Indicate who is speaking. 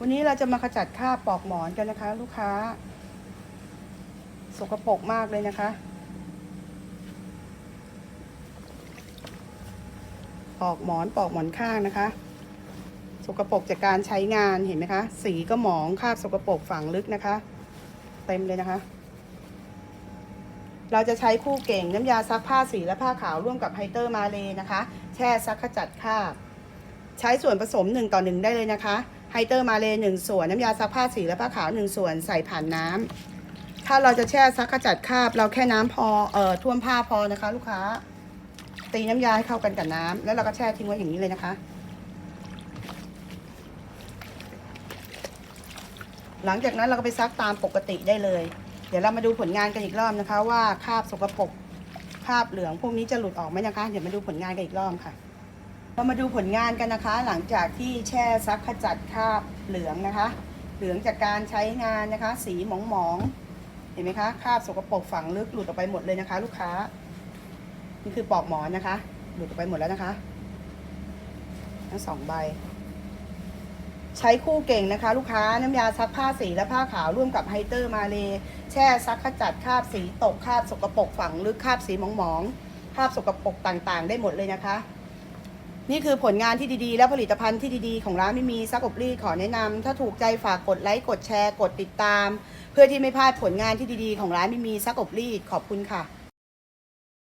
Speaker 1: วันนี้เราจะมาขจัดคราบปอกหมอนกันนะคะ ลูกค้า สกปรกมากเลยนะคะ ปอกหมอนปอกหมอนข้างนะคะ สกปรกจากการใช้งานเห็นไหมคะ สีก็หมองคราบสกปรกฝังลึกนะคะ เต็มเลยนะคะ เราจะใช้คู่เก่งน้ำยาซักผ้าสีและผ้าขาวร่วมกับไฮเตอร์มาเลนะคะ แช่ซักขจัดคราบ ใช้ส่วนผสม1ต่อ1ได้เลยนะคะ ไฮเตอร์มาเล1ส่วนน้ำยาซักผ้าสีและผ้าขาว1ส่วนใส่ผ่านน้ำถ้าเราจะแช่ซักขจัดคราบ เราแค่น้ำพอเอ่อท่วมผ้าพอนะคะ ลูกค้า ตีน้ำยาให้เข้ากันกับน้ำแล้วเราก็แช่ทิ้งไว้อย่างนี้เลยนะคะ หลังจากนั้นเราก็ไปซักตามปกติได้เลย เดี๋ยวเรามาดูผลงานกันอีกรอบนะคะ ว่าคราบสกปรกคราบเหลืองพวกนี้จะหลุดออกไหมนะคะ เดี๋ยวมาดูผลงานกันอีกรอบค่ะ เรามาดูผลงานกันนะคะ หลังจากที่แช่ซักขจัดคราบเหลืองนะคะ เหลืองจากการใช้งานนะคะ สีหมองๆเห็นไหมคะคราบสกปรกฝังลึกหลุดออกไปหมดเลยนะคะ ลูกค้า นี่คือปลอกหมอนนะคะ หลุดออกไปหมดแล้วนะคะทั้งสองใบ ใช้คู่เก่งนะคะ ลูกค้าน้ำยาซักผ้าสีและผ้าขาวร่วมกับไฮเตอร์มาเลแช่ซักขจัดคราบสีตกคราบสกปรกฝังลึกคราบสีหมองๆคราบสกปรกต่างๆ ได้หมดเลยนะคะ นี่คือผลงานที่ดีๆ และผลิตภัณฑ์ที่ดีๆ ของร้านไม่มีซักอบรีดขอแนะนำถ้าถูกใจฝากกดไลค์กดแชร์ กดติดตาม เพื่อที่ไม่พลาดผลงานที่ดีๆ ของร้านไม่มีซักอบรีดขอบคุณค่ะ